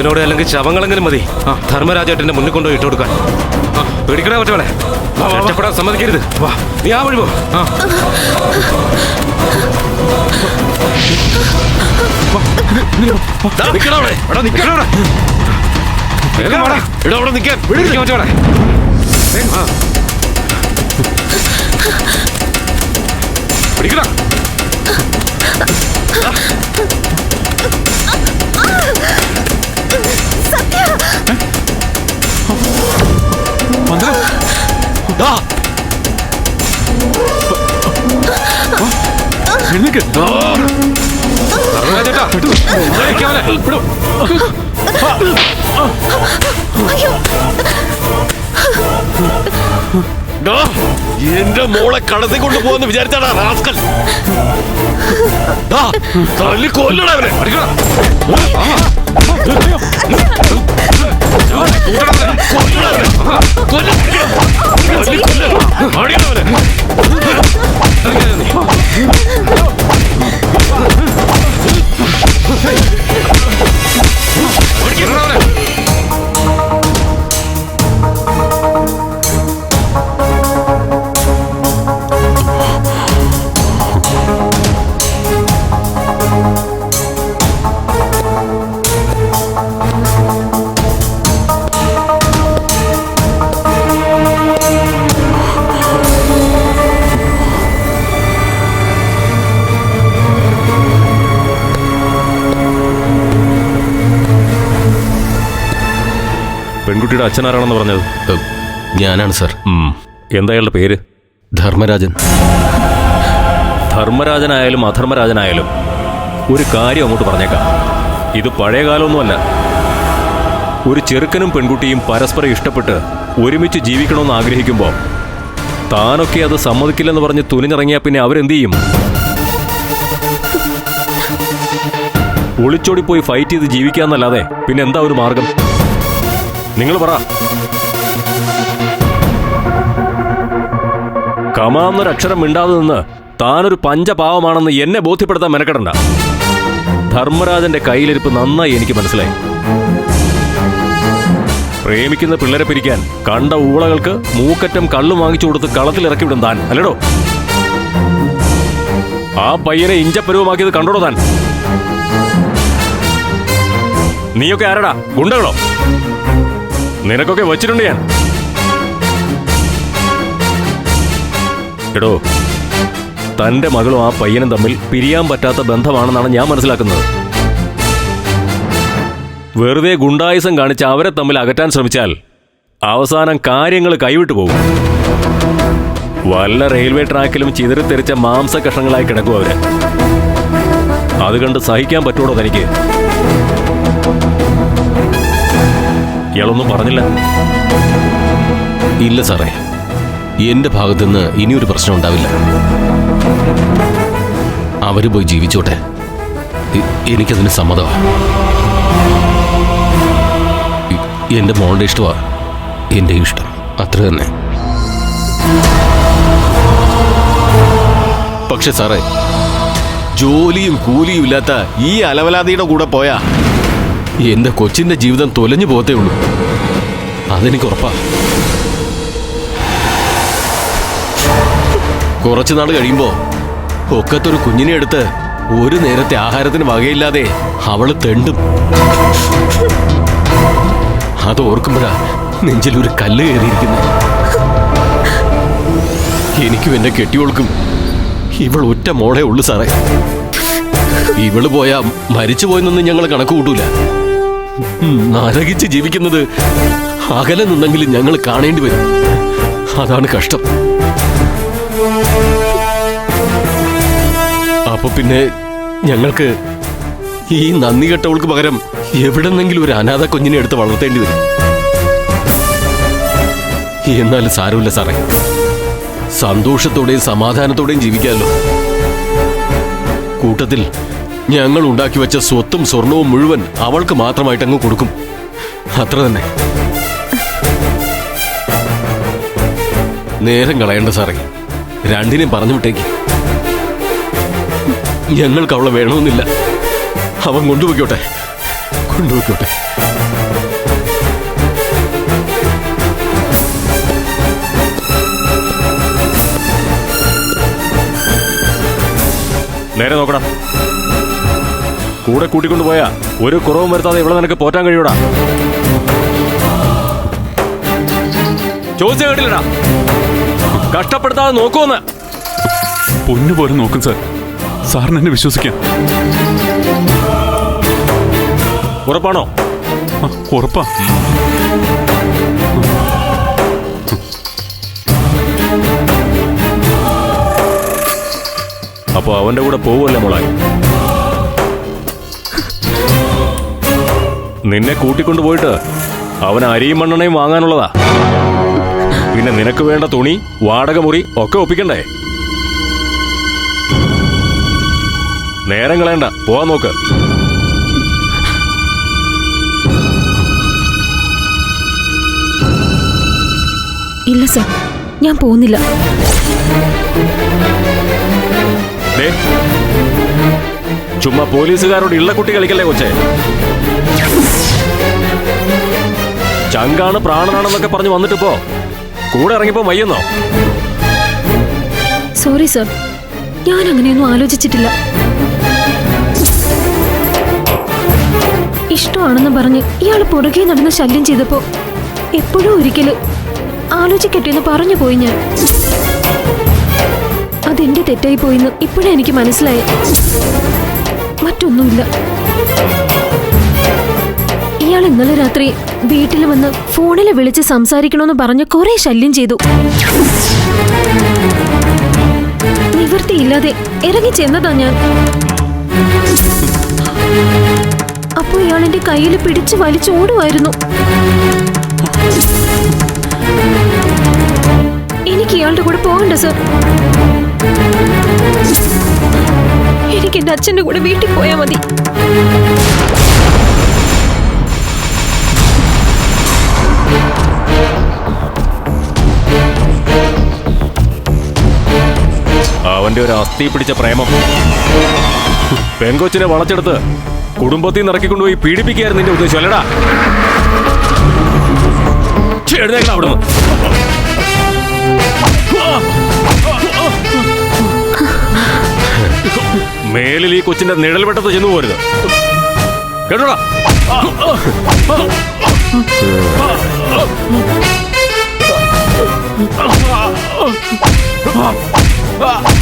ജീവനോടെ അല്ലെങ്കിൽ ശവങ്ങളെങ്കിലും മതി. ധർമ്മരാജേട്ടന്റെ മുന്നിൽ കൊണ്ടുപോയി ഇട്ട് കൊടുക്കാൻ. പേടിക്കണേ പറ്റവളെ രക്ഷപ്പെടാൻ സമ്മതിക്കരുത്. വാ. നീ ആ വഴി പോ. ദാ, നിക്കടാ അവിടെ. എടാ, നിക്കടാ അവിടെ. വേഗം എടാ, അവിടെ നിക്കാൻ. പിടിക്കാൻ പറ്റവളെ. വേഗം പിടിക്കടാ. ദാ. എഴുന്നേക്ക് ധർമ്മരാജേട്ടാ, വിളിക്കാവനെ. വിടൂ. എന്റെ മോളെ കടത്തി കൊണ്ടുപോകുന്ന വിചാരിച്ചാടാ റാസ്കൽ. തല്ലി കൊല്ലടാ അവനെ. അടിക്കടാ. പെൺകുട്ടിയുടെ അച്ഛനാരാണെന്ന് പറഞ്ഞത്? ഞാനാണ് സർ. എന്താ അയാളുടെ പേര്? ധർമ്മരാജൻ. ധർമ്മരാജനായാലും അധർമ്മരാജനായാലും ഒരു കാര്യം അങ്ങോട്ട് പറഞ്ഞേക്കാം. ഇത് പഴയ കാലമൊന്നുമല്ല. ഒരു ചെറുക്കനും പെൺകുട്ടിയും പരസ്പരം ഇഷ്ടപ്പെട്ട് ഒരുമിച്ച് ജീവിക്കണമെന്ന് ആഗ്രഹിക്കുമ്പോൾ താനൊക്കെ അത് സമ്മതിക്കില്ലെന്ന് പറഞ്ഞ് തുനിഞ്ഞിറങ്ങിയാൽ പിന്നെ അവരെന്ത് ചെയ്യും? ഒളിച്ചോടിപ്പോയി ഫൈറ്റ് ചെയ്ത് ജീവിക്കാന്നല്ലാതെ പിന്നെ എന്താ ഒരു മാർഗം? നിങ്ങൾ പറ. കമാന്നൊരക്ഷരം മിണ്ടാതെ നിന്ന് താനൊരു പഞ്ചപാവമാണെന്ന് എന്നെ ബോധ്യപ്പെടുത്താൻ മെനക്കെടണ്ട. ധർമ്മരാജന്റെ കയ്യിലിരിപ്പ് നന്നായി എനിക്ക് മനസ്സിലായി. പ്രേമിക്കുന്ന പിള്ളേരെ പിരിക്കാൻ കണ്ട ഊളകൾക്ക് മൂക്കറ്റം കള്ളു വാങ്ങിച്ചു കൊടുത്ത് കളത്തിലിറക്കി വിടും താൻ അല്ലടോ? ആ പയ്യനെ ഇഞ്ചപ്പരുവമാക്കിയത് കണ്ടോടോ താൻ? നീയൊക്കെ ആരടാ? ഗുണ്ടകളോ? നിനക്കൊക്കെ വച്ചിട്ടുണ്ട് ഞാൻ. എടോ തന്റെ മകളും ആ പയ്യനും തമ്മിൽ പിരിയാൻ പറ്റാത്ത ബന്ധമാണെന്നാണ് ഞാൻ മനസ്സിലാക്കുന്നത്. വെറുതെ ഗുണ്ടായുസം കാണിച്ച് അവരെ തമ്മിൽ അകറ്റാൻ ശ്രമിച്ചാൽ അവസാനം കാര്യങ്ങൾ കൈവിട്ടു പോകും. വല്ല റെയിൽവേ ട്രാക്കിലും ചിതറിത്തെറിച്ച മാംസ കഷ്ണങ്ങളായി കിടക്കും അവർ. അത് കണ്ട് സഹിക്കാൻ പറ്റുള്ളൂ തനിക്ക്? ഇയാളൊന്നും പറഞ്ഞില്ല. ഇല്ല സാറേ. എന്റെ ഭാഗത്തുനിന്ന് ഇനിയൊരു പ്രശ്നം ഉണ്ടാവില്ല. അവർ പോയി ജീവിച്ചോട്ടെ. എനിക്കതിന് സമ്മതമാ എന്റെ മോളുടെ ഇഷ്ടമാ എന്റെ ഇഷ്ടം. അത്ര തന്നെ. പക്ഷെ സാറേ ജോലിയും കൂലിയും ഇല്ലാത്ത ഈ അലവലാതിയുടെ കൂടെ പോയാ എന്റെ കൊച്ചിന്റെ ജീവിതം തൊലഞ്ഞു പോകത്തേ ഉള്ളൂ. അതെനിക്ക് ഉറപ്പാ. കുറച്ചു നാൾ കഴിയുമ്പോ ഒക്കത്തൊരു കുഞ്ഞിനെ എടുത്ത് ഒരു നേരത്തെ ആഹാരത്തിന് വകയില്ലാതെ അവൾ തെണ്ടും. അത് ഓർക്കുമ്പോഴാ നെഞ്ചിൽ ഒരു കല്ല് കയറിയിരിക്കുന്നു എനിക്കും എന്റെ കെട്ടിയോൾക്കും ഇവൾ ഒറ്റ മോളേ ഉള്ളു സാറേ. ഇവൾ പോയാ മരിച്ചു പോയെന്നൊന്നും ഞങ്ങൾ കണക്ക് കൂട്ടൂല. നരകിച്ച് ജീവിക്കുന്നത് അകലെ നിന്നെങ്കിലും ഞങ്ങൾ കാണേണ്ടി വരും. അതാണ് കഷ്ടം. അപ്പൊ പിന്നെ ഞങ്ങൾക്ക് ഈ നന്ദി കെട്ടവൾക്ക് പകരം എവിടെന്നെങ്കിലും ഒരു അനാഥ കുഞ്ഞിനെ എടുത്ത് വളർത്തേണ്ടി വരും. എന്നാലും സാരമില്ല സാറേ. സന്തോഷത്തോടെയും സമാധാനത്തോടെയും ജീവിക്കാമല്ലോ. കൂട്ടത്തിൽ ഞങ്ങൾ ഉണ്ടാക്കി വെച്ച സ്വത്തും സ്വർണവും മുഴുവൻ അവൾക്ക് മാത്രമായിട്ട് അങ്ങ് കൊടുക്കും. അത്ര തന്നെ. നേരം കളയണ്ട സാറേ. രണ്ടിനെയും പറഞ്ഞു വിട്ടേക്ക്. ഞങ്ങൾക്ക് അവളെ വേണമെന്നില്ല. അവൻ കൊണ്ടുപോയിക്കോട്ടെ. കൊണ്ടുപോയിക്കോട്ടെ. നേരെ നോക്കടാ കൂടെ കൂട്ടിക്കൊണ്ടു പോയാ ഒരു കുറവും വരുത്താതെ ഇവിടെ നിനക്ക് പോറ്റാൻ കഴിയൂടാ. ചോദിച്ച കേട്ടില്ലടാ. കഷ്ടപ്പെടുത്താതെ നോക്കുമെന്ന് പൊന്നു പോലെ നോക്കും സാർ. സാറിന് എന്നെ വിശ്വസിക്കാം. ഉറപ്പാണോ? ഉറപ്പാ. അപ്പൊ അവന്റെ കൂടെ പോവല്ലേ മോളെ? നിന്നെ കൂട്ടിക്കൊണ്ടു പോയിട്ട് അവൻ അരിയും മണ്ണെണ്ണയും വാങ്ങാനുള്ളതാ. പിന്നെ നിനക്ക് വേണ്ട തുണി വാടക മുറി ഒക്കെ ഒപ്പിക്കണ്ടേ? നേരം കളയണ്ട പോവാൻ നോക്ക്. ഇല്ല സർ ഞാൻ പോകുന്നില്ല. ചുമ്മാ പോലീസുകാരോട് ഇള്ള കുട്ടി കളിക്കല്ലേ കൊച്ചേ? ചങ്കാണ് പ്രാണനാണെന്നൊക്കെ പറഞ്ഞു വന്നിട്ടിപ്പോ. കൂടെ ഇറങ്ങിപ്പോ വയ്യെന്നോ? Sorry sir. ഞാൻ അങ്ങനെയൊന്നും ആലോചിച്ചിട്ടില്ല. ഇഷ്ടമാണെന്ന് പറഞ്ഞ് ഇയാൾ പുറകെ നടന്ന് ശല്യം ചെയ്തപ്പോ എപ്പോഴും ഒരിക്കൽ ആലോചിക്കട്ടെ എന്ന് പറഞ്ഞു പോയി ഞാൻ. അതെന്റെ തെറ്റായി പോയിന്ന് ഇപ്പോഴേ എനിക്ക് മനസ്സിലായി. മറ്റൊന്നുമില്ല. ഇയാൾ ഇന്നലെ രാത്രി വീട്ടിൽ വന്ന് ഫോണിൽ വിളിച്ച് സംസാരിക്കണമെന്ന് പറഞ്ഞ് കുറെ ശല്യം ചെയ്തു. നിവൃത്തിയില്ലാതെ ഇറങ്ങി ചെന്നതാ ഞാൻ. അപ്പോ ഇയാൾ എന്റെ കയ്യിൽ പിടിച്ചു വലിച്ചോടുമായിരുന്നു എനിക്ക് ഇയാളുടെ കൂടെ പോകണ്ട സർ. എനിക്ക് എന്റെ അച്ഛന്റെ കൂടെ വീട്ടിൽ പോയാ മതി. അവന്റെ ഒരു അസ്ഥി പിടിച്ച പ്രേമം. പെൺകൊച്ചിനെ വളച്ചെടുത്ത് കുടുംബത്തിൽ നിന്ന് ഇറക്കിക്കൊണ്ടുപോയി പീഡിപ്പിക്കുകയായിരുന്നു നിന്റെ ഉദ്ദേശം അല്ലടാ? എഴുന്നേക്കണം അവിടുന്ന്. മേലിൽ ഈ കൊച്ചിന്റെ നിഴൽ വെട്ടത്ത് ചെന്നു പോരുത്. കേട്ടോടാ? 으아!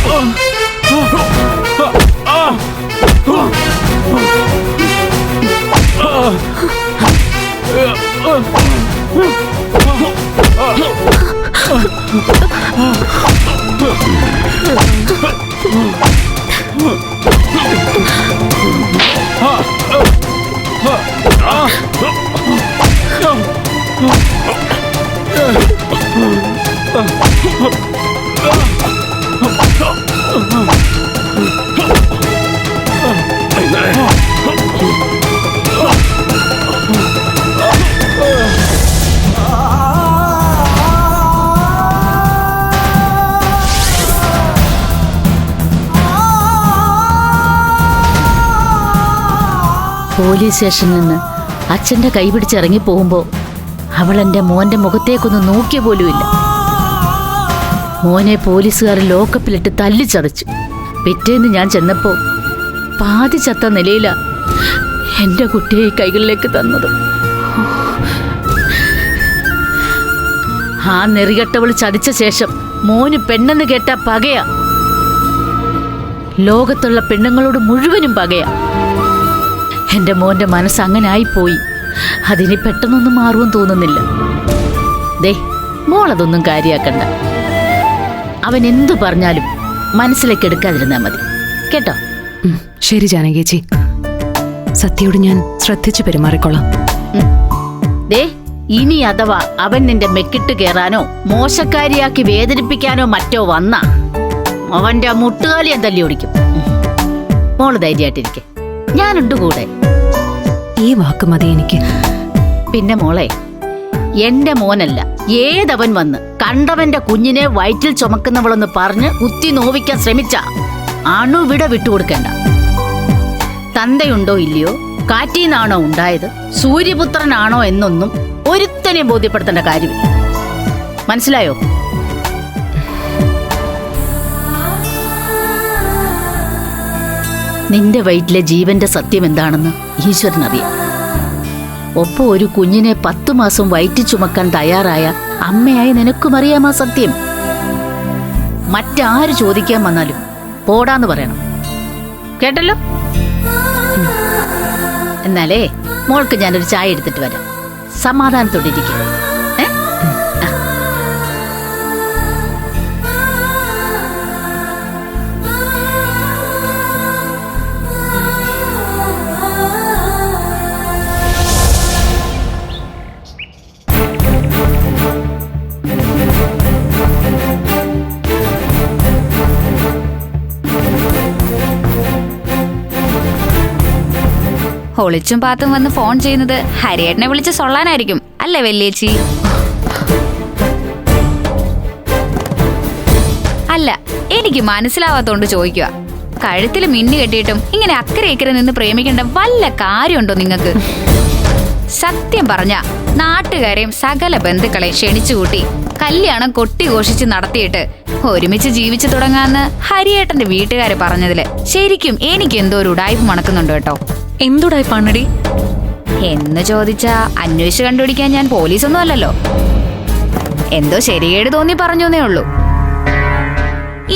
പോലീസ് സ്റ്റേഷനിൽ നിന്ന് അച്ഛന്റെ കൈ പിടിച്ചിറങ്ങി പോകുമ്പോൾ അവൾ എന്റെ മോന്റെ മുഖത്തേക്കൊന്ന് നോക്കിയ പോലുമില്ല. മോനെ പോലീസുകാർ ലോക്കപ്പിലിട്ട് തല്ലിച്ചതച്ചു. പിറ്റേന്ന് ഞാൻ ചെന്നപ്പോൾ പാതി ചത്ത നിലയില എന്റെ കുട്ടിയെ കൈകളിലേക്ക് തന്നത്. ആ നെറികെട്ടവൾ ചതിച്ച ശേഷം മോന് പെണ്ണെന്ന് കേട്ട പകയാ. ലോകത്തുള്ള പെണ്ണുങ്ങളോട് മുഴുവനും പകയാ. എന്റെ മോന്റെ മനസ്സ് അങ്ങനെ ആയിപ്പോയി. അതിനി പെട്ടെന്നൊന്നും മാറുമെന്ന് തോന്നുന്നില്ല. ദേ മോളതൊന്നും കാര്യാക്കണ്ട. അവൻ എന്തു പറഞ്ഞാലും മനസ്സിലേക്ക് എടുക്കാതിരുന്നാ മതി. കേട്ടോ? ഉം, ശരി ജാനകേച്ചി. സത്യയോട് ഞാൻ ശ്രദ്ധിച്ചു പെരുമാറിക്കൊള്ളാം ദേ ഇനി അഥവാ അവൻ നിന്റെ മെക്കിട്ട് കേറാനോ മോശക്കാരിയാക്കി വേദനിപ്പിക്കാനോ മറ്റോ വന്ന അവന്റെ മുട്ടുകാലി ഞാൻ തല്ലി ഓടിക്കും. ഉം. മോൾ ധൈര്യമായിട്ടിരിക്കെ. ഞാനുണ്ട് കൂടെ. ഈ വാക്ക് മതി എനിക്ക്. പിന്നെ മോളെ എന്റെ മോനല്ല. ഏതവൻ വന്ന് കണ്ടവന്റെ കുഞ്ഞിനെ വയറ്റിൽ ചുമക്കുന്നവളെന്ന് പറഞ്ഞ് കുത്തി നോവിക്കാൻ ശ്രമിച്ച അണുവിട വിട്ടുകൊടുക്കേണ്ട. തന്തയുണ്ടോ ഇല്ലയോ? കാറ്റീന്നാണോ ഉണ്ടായത്? സൂര്യപുത്രനാണോ എന്നൊന്നും ഒരുത്തനെ ബോധ്യപ്പെടുത്തേണ്ട കാര്യമില്ല. മനസ്സിലായോ? നിന്റെ വയറ്റിലെ ജീവന്റെ സത്യം എന്താണെന്ന് ഈശ്വരനറിയാം. ഒപ്പം ഒരു കുഞ്ഞിനെ പത്തു മാസം വയറ്റി ചുമക്കാൻ തയ്യാറായ അമ്മയായി നിനക്കും അറിയാം ആ സത്യം? മറ്റാര് ചോദിക്കാൻ വന്നാലും പോടാന്ന് പറയണം. കേട്ടല്ലോ. എന്നാലേ മോൾക്ക് ഞാനൊരു ചായ എടുത്തിട്ട് വരാം. സമാധാനത്തോടെ ഒളിച്ചും പാത്തും വന്ന് ഫോൺ ചെയ്യുന്നത് ഹരിയേട്ടനെ വിളിച്ച് സൊള്ളാനായിരിക്കും. അല്ലേ വല്യേച്ചി അല്ല എനിക്ക് മനസ്സിലാവാത്തോണ്ട് ചോദിക്കുക കഴുത്തിൽ മിന്നു കെട്ടിയിട്ടും ഇങ്ങനെ അക്കരെ ഇക്കരെ നിന്ന് പ്രേമിക്കേണ്ട വല്ല കാര്യമുണ്ടോ നിങ്ങൾക്ക്? സത്യം പറഞ്ഞ നാട്ടുകാരെയും സകല ബന്ധുക്കളെയും ക്ഷണിച്ചുകൂട്ടി കല്യാണം കൊട്ടിഘോഷിച്ച് നടത്തിയിട്ട് ഒരുമിച്ച് ജീവിച്ചു തുടങ്ങാന്ന് ഹരിയേട്ടന്റെ വീട്ടുകാര് പറഞ്ഞതിൽ ശരിക്കും എനിക്ക് എന്തോ ഒരു ഉടായ്പ മണക്കുന്നുണ്ട് കേട്ടോ. എന്തുടായി പണടി എന്ന് ചോദിച്ചാ അന്വേഷിച്ച് കണ്ടുപിടിക്കാൻ ഞാൻ പോലീസൊന്നും അല്ലല്ലോ. എന്തോ ശരിയേട് തോന്നി പറഞ്ഞു പറഞ്ഞേ ഉള്ളൂ.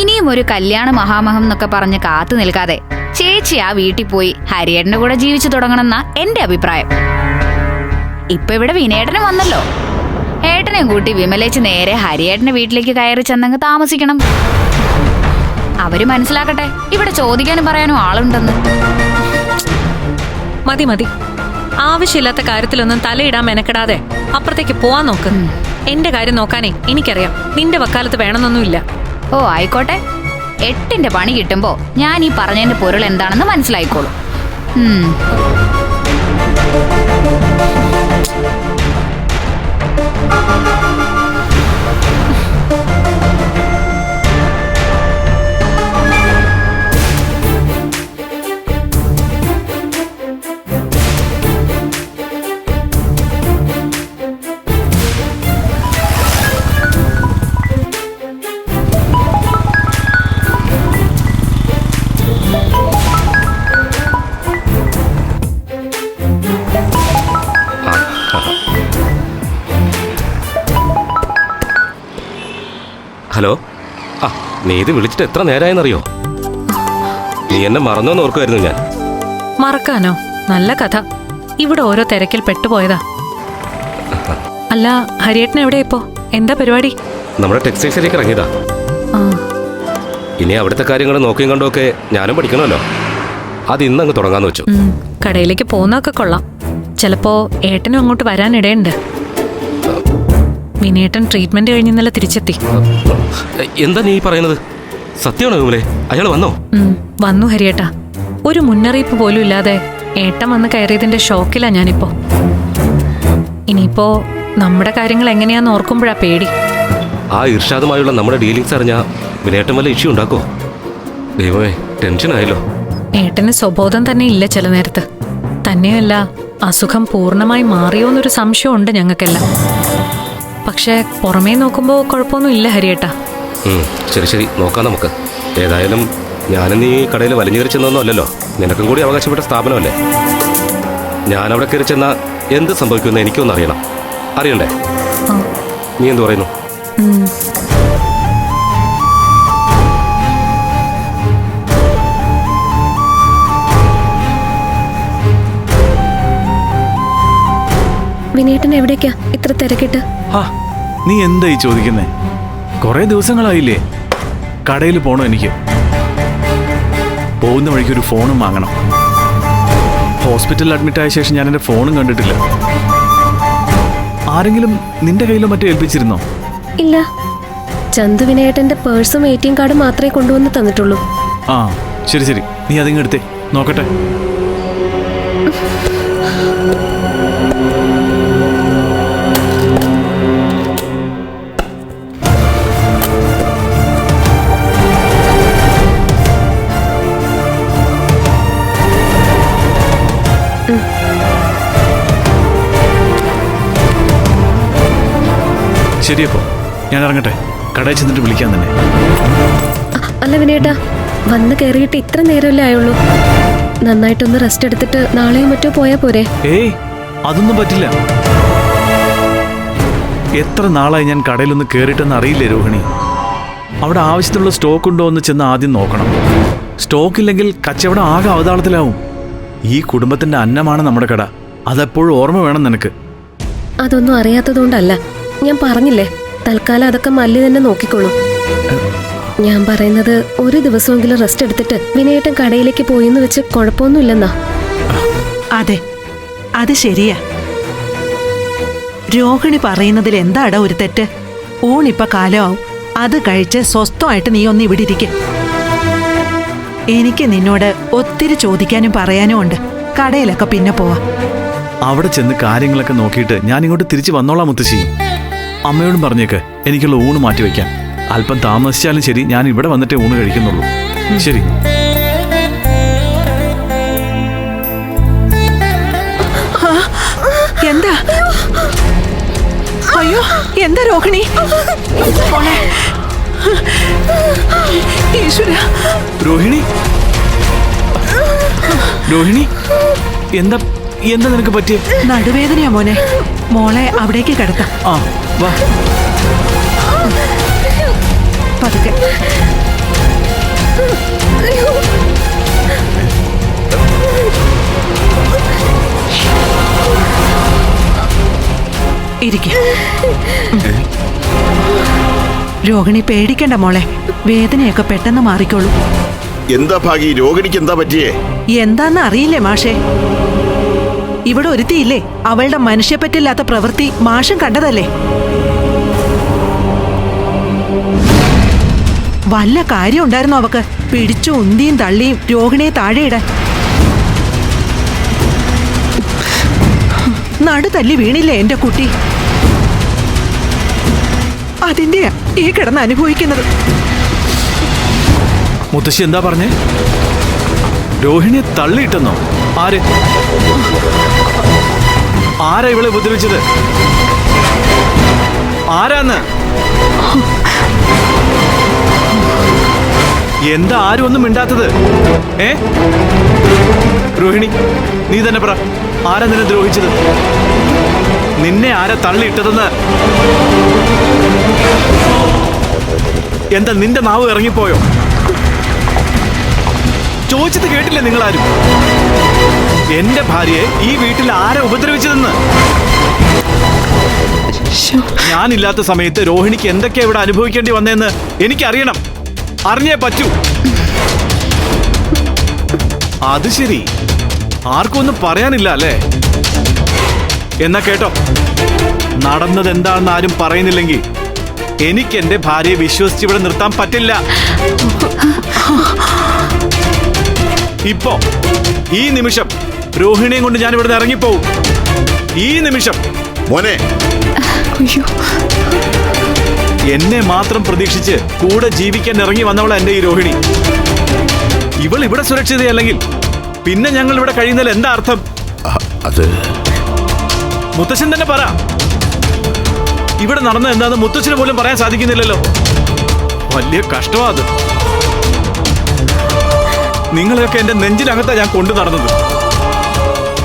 ഇനിയും ഒരു കല്യാണ മഹാമഹം എന്നൊക്കെ പറഞ്ഞ് കാത്തു നിൽക്കാതെ ചേച്ചി ആ വീട്ടിൽ പോയി ഹരിയേട്ടന്റെ കൂടെ ജീവിച്ചു തുടങ്ങണമെന്ന എന്റെ അഭിപ്രായം. ഇപ്പൊ ഇവിടെ വിനേട്ടനും വന്നല്ലോ. ഏട്ടനെയും കൂട്ടി വിമലേച്ച് നേരെ ഹരിയേട്ടന്റെ വീട്ടിലേക്ക് കയറി ചെന്നങ്ങ് താമസിക്കണം. അവർ മനസ്സിലാക്കട്ടെ ഇവിടെ ചോദിക്കാനും പറയാനും ആളുണ്ടെന്ന്. മതി മതി. ആവശ്യമില്ലാത്ത കാര്യത്തിലൊന്നും തലയിടാൻ മെനക്കെടാതെ അപ്പുറത്തേക്ക് പോവാൻ നോക്ക്. എന്റെ കാര്യം നോക്കാനേ എനിക്കറിയാം. നിന്റെ വക്കാലത്ത് വേണമെന്നൊന്നുമില്ല. ഓ ആയിക്കോട്ടെ. എട്ടിന്റെ പണി കിട്ടുമ്പോ ഞാൻ ഈ പറഞ്ഞതിന്റെ പൊരുൾ എന്താണെന്ന് മനസ്സിലായിക്കോളൂ. ഉം. ഹലോ? ആ നീ ഇത് വിളിച്ചിട്ട് എത്ര നേരായെന്നറിയോ? നീ എന്നെ മറന്നോന്ന് ഓർക്കുമായിരുന്നു ഞാൻ. മറക്കാനോ? നല്ല കഥ. ഇവിടെ ഓരോ തിരക്കിൽ പെട്ടുപോയതാ. അല്ല ഹരിയേട്ടൻ എവിടെ ഇപ്പോ? എന്താ പരിപാടി? നമ്മുടെ ടെക്സ്റ്റൈൽസിലേക്ക് ഇറങ്ങിയതാ. ആ. ഇനി അവിടുത്തെ കാര്യങ്ങൾ നോക്കിയും കണ്ടുമൊക്കെ ഞാനും പഠിക്കണമല്ലോ. അത് ഇന്ന് അങ്ങ് തുടങ്ങാന്ന് വെച്ചു. ഉം, കടയിലേക്ക് പോകുന്നൊക്കെ കൊള്ളാം. ചിലപ്പോ ഏട്ടനും അങ്ങോട്ട് വരാനിടയുണ്ട്. വിനേട്ടൻ ട്രീറ്റ്മെന്റ് കഴിഞ്ഞ് ഇന്നലെ തിരിച്ചെത്തി. എന്താ നീ പറയുന്നത്? സത്യമാണോ വിമലെ അയാൾ വന്നോ? വന്നു ഹരിയേട്ടാ. ഒരു മുന്നറിയിപ്പ് പോലും ഇല്ലാതെ ഏട്ടൻ വന്ന് കയറിയതിന്റെ ഷോക്കിലാ ഞാനിപ്പോ. ഇനിയിപ്പോ നമ്മുടെ കാര്യങ്ങൾ എങ്ങനെയാന്ന് ഓർക്കുമ്പോഴാ പേടി. ആ ഇർഷാദുമായുള്ള നമ്മുടെ ഡീലിങ്സ് അറിഞ്ഞാ വിനേട്ടം വല്ല ഇഷ്യൂ ഉണ്ടാക്കോ? ദൈവമേ ടെൻഷൻ ആയല്ലോ. ഏട്ടന് സ്വബോധം തന്നെ ഇല്ല ചില നേരത്ത്. തന്നെയല്ല അസുഖം പൂർണമായി മാറിയോന്നൊരു സംശയമുണ്ട് ഞങ്ങൾക്കെല്ലാം. പക്ഷെ പുറമേ നോക്കുമ്പോൾ കുഴപ്പമൊന്നും ഇല്ല ഹരിയേട്ടാ. ശരി ശരി. നോക്കാം നമുക്ക്. ഏതായാലും ഞാനും ഈ കടയിൽ വലിഞ്ഞു കയറി ചെന്നൊന്നും അല്ലല്ലോ. നിനക്കും കൂടി അവകാശപ്പെട്ട സ്ഥാപനമല്ലേ? അവിടെ കയറി ചെന്ന എന്ത് സംഭവിക്കുമെന്ന് എനിക്കൊന്നറിയണം അറിയണ്ടേ? നീ എന്തു പറയുന്നു? വിനേട്ടൻ എവിടേക്കാ? ഇത്ര തിരക്കിട്ട്. ആ നീ എന്തായി ചോദിക്കുന്നേ? കുറെ ദിവസങ്ങളായില്ലേ. കടയിൽ പോണോ എനിക്ക്? പോകുന്ന വഴിക്ക് ഒരു ഫോണും വാങ്ങണം. ഹോസ്പിറ്റലിൽ അഡ്മിറ്റ് ആയ ശേഷം ഞാൻ എന്റെ ഫോണും കണ്ടിട്ടില്ല. ആരെങ്കിലും നിന്റെ കയ്യിലോ മറ്റോ ഏൽപ്പിച്ചിരുന്നോ? ഇല്ല. ചന്തു വിനയേട്ടന്റെ പേഴ്സും എ ടി എം കാർഡും മാത്രമേ കൊണ്ടുവന്ന് തന്നിട്ടുള്ളൂ. ആ ശരി ശരി. നീ അതിങ്ങെടുത്തേ നോക്കട്ടെ. ശരിയപ്പോ? ഞാൻ ഇറങ്ങട്ടെ കടയിൽ ചെന്നിട്ട് വിളിക്കാൻ തന്നെ അല്ല വിനേട്ടാ വന്ന് കയറിയിട്ട് ഇത്ര നേരമല്ലേ ആയുള്ളൂ. നന്നായിട്ടൊന്ന് റെസ്റ്റ് എടുത്തിട്ട് നാളെയും മറ്റോ പോയാ പോരെ. ഏയ് അതൊന്നും പറ്റില്ല. എത്ര നാളായി ഞാൻ കടയിലൊന്ന് കയറിയിട്ടെന്ന് അറിയില്ലേ രോഹിണി? അവിടെ ആവശ്യത്തിനുള്ള സ്റ്റോക്ക് ഉണ്ടോ എന്ന് ചെന്ന് ആദ്യം നോക്കണം. സ്റ്റോക്ക് ഇല്ലെങ്കിൽ കച്ചവടം ആകെ അവതാളത്തിലാവും. ഈ കുടുംബത്തിന്റെ അന്നമാണ് നമ്മുടെ കട. അതെപ്പോഴും ഓർമ്മ വേണം നിനക്ക്. അതൊന്നും അറിയാത്തതുകൊണ്ടല്ല. ഞാൻ പറഞ്ഞില്ലേ? തൽക്കാലം അതൊക്കെ മല്ലി തന്നെ നോക്കിക്കോളൂ. ഞാൻ പറയുന്നത് ഒരു ദിവസമെങ്കിലും റെസ്റ്റ് എടുത്തിട്ട് വിനയേട്ടൻ കടയിലേക്ക് പോയിന്ന് വെച്ച് കുഴപ്പമൊന്നുമില്ലെന്നാ. അതെ അത് ശരിയാ. രോഹിണി പറയുന്നതിൽ എന്താടാ ഒരു തെറ്റ്? ഊണിപ്പ കാലമാവും. അത് കഴിച്ച് സ്വസ്ഥമായിട്ട് നീ ഒന്ന് ഇവിടെ ഇരിക്കെ. എനിക്ക് നിന്നോട് ഒത്തിരി ചോദിക്കാനും പറയാനും ഉണ്ട്. കടയിലൊക്കെ പിന്നെ പോവാ. അവിടെ ചെന്ന് കാര്യങ്ങളൊക്കെ നോക്കിയിട്ട് ഞാൻ ഇങ്ങോട്ട് തിരിച്ചു വന്നോളാം മുത്തശ്ശി. അമ്മയോടും പറഞ്ഞേക്ക് എനിക്കുള്ള ഊണ് മാറ്റി വെക്കാം. അല്പം താമസിച്ചാലും ശരി ഞാൻ ഇവിടെ വന്നിട്ടേ ഊണ് കഴിക്കുന്നുള്ളൂ. ശരി. എന്താ? അയ്യോ എന്താ രോഹിണി. ഈശ്വരാ. രോഹിണി? രോഹിണി എന്താ എന്താ നിനക്ക് പറ്റിയ? നടുവേദനയാ മോനെ. മോളെ അവിടേക്ക് കിടത്താം. ആ വാ. പതുക്കെ. ഇരിക്ക. രോഹിണി പേടിക്കണ്ട മോളെ. വേദനയൊക്കെ പെട്ടെന്ന് മാറിക്കോളൂ. എന്താ ഭാഗി? രോഹിണിക്ക് എന്താ പറ്റിയേ? എന്താന്ന് അറിയില്ലേ മാഷേ? ഇവിടെ ഒരുത്തിയില്ലേ? അവളുടെ മനുഷ്യപ്പറ്റില്ലാത്ത പ്രവൃത്തി മാഷം കണ്ടതല്ലേ? വല്ല കാര്യം ഉണ്ടായിരുന്നു അവക്ക്? പിടിച്ചു ഉന്തിയും തള്ളിയും രോഹിണിയെ താഴെയിടാൻ നടു തല്ലി വീണില്ലേ എന്റെ കുട്ടി? അതിന്റെ ഈ കിടന്ന് അനുഭവിക്കുന്നത്. മുത്തശ്ശി എന്താ പറഞ്ഞേ? രോഹിണിയെ തള്ളിയിട്ടെന്നോ? ആര്? ആരാ ഇവളെ ഉപദ്രവിച്ചത്? ആരാന്ന്? എന്താ ആരും ഒന്നും മിണ്ടാത്തത്? ഏ? രോഹിണി നീ തന്നെ പറ ആരാ നിന്നെ ദ്രോഹിച്ചത്? നിന്നെ ആരാ തള്ളിയിട്ടതെന്ന്? എന്താ നിന്റെ നാവ് ഇറങ്ങിപ്പോയോ? ചോദിച്ചത് കേട്ടില്ലേ നിങ്ങളാരും? എന്റെ ഭാര്യയെ ഈ വീട്ടിൽ ആരാ ഉപദ്രവിച്ചതെന്ന്? ഞാനില്ലാത്ത സമയത്ത് രോഹിണിക്ക് എന്തൊക്കെയാ ഇവിടെ അനുഭവിക്കേണ്ടി വന്നതെന്ന് എനിക്കറിയണം. അറിഞ്ഞേ പറ്റൂ. അത് ശരി. ആർക്കും ഒന്നും പറയാനില്ല അല്ലേ? എന്നാ കേട്ടോ. നടന്നത് എന്താണെന്ന് ആരും പറയുന്നില്ലെങ്കിൽ എനിക്ക് എന്റെ ഭാര്യയെ വിശ്വസിച്ച് ഇവിടെ നിർത്താൻ പറ്റില്ല. ഇപ്പോ ഈ നിമിഷം രോഹിണിയും കൊണ്ട് ഞാൻ ഇവിടുന്ന് ഇറങ്ങിപ്പോവും. ഈ നിമിഷം മോനെ. എന്നെ മാത്രം പ്രതീക്ഷിച്ച് കൂടെ ജീവിക്കാൻ ഇറങ്ങി വന്നവളാ എന്റെ ഈ രോഹിണി. ഇവൾ ഇവിടെ സുരക്ഷിതയല്ലെങ്കിൽ പിന്നെ ഞങ്ങൾ ഇവിടെ കഴിയുന്നതിൽ എന്താ അർത്ഥം? അത് മുത്തശ്ശൻ തന്നെ പറ. ഇവിടെ നടന്ന എന്താന്ന് മുത്തശ്ശന് പോലും പറയാൻ സാധിക്കുന്നില്ലല്ലോ. വലിയ കഷ്ടമാ അത്. നിങ്ങളെയൊക്കെ എന്റെ നെഞ്ചിനകത്താ ഞാൻ കൊണ്ടു നടന്നത്.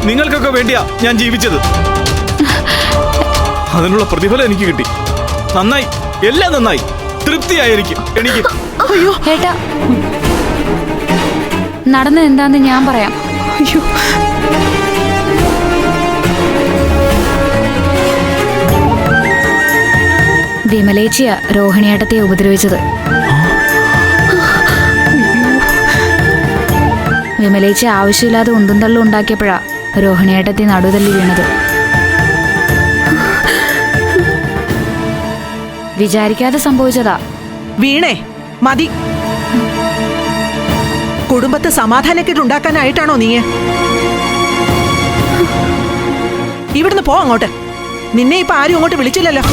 നിങ്ങൾക്കൊക്കെ വേണ്ടിയാ ഞാൻ ജീവിച്ചത്. അതിനുള്ള പ്രതിഫലം എനിക്ക് കിട്ടി. നന്നായി. എല്ലാം നന്നായി. തൃപ്തിയായിരിക്കും. എനിക്ക്. അയ്യോ. ഏട്ടാ. നടന്നത് എന്താന്ന് ഞാൻ പറയാം. അയ്യോ. വിമലേച്ചിയ രോഹിണിയേട്ടത്തെ ഉപദ്രവിച്ചത്. വിമലേച്ചി ആവശ്യമില്ലാതെ ഉന്തും തള്ളും ഉണ്ടാക്കിയപ്പോഴാ രോഹിണിയേട്ടത്തെ നടുതല്ലി വീണത്. വിചാരിക്കാതെ സംഭവിച്ചതാ. വീണേ മതി. കുടുംബത്തെ സമാധാനക്കേട് ഉണ്ടാക്കാനായിട്ടാണോ നീ ഇവിടുന്ന് പോ അങ്ങോട്ട്. നിന്നെ ഇപ്പൊ ആരും അങ്ങോട്ട് വിളിച്ചില്ലല്ലോ.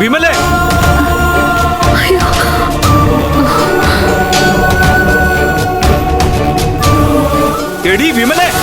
വിമലേ 你们呢？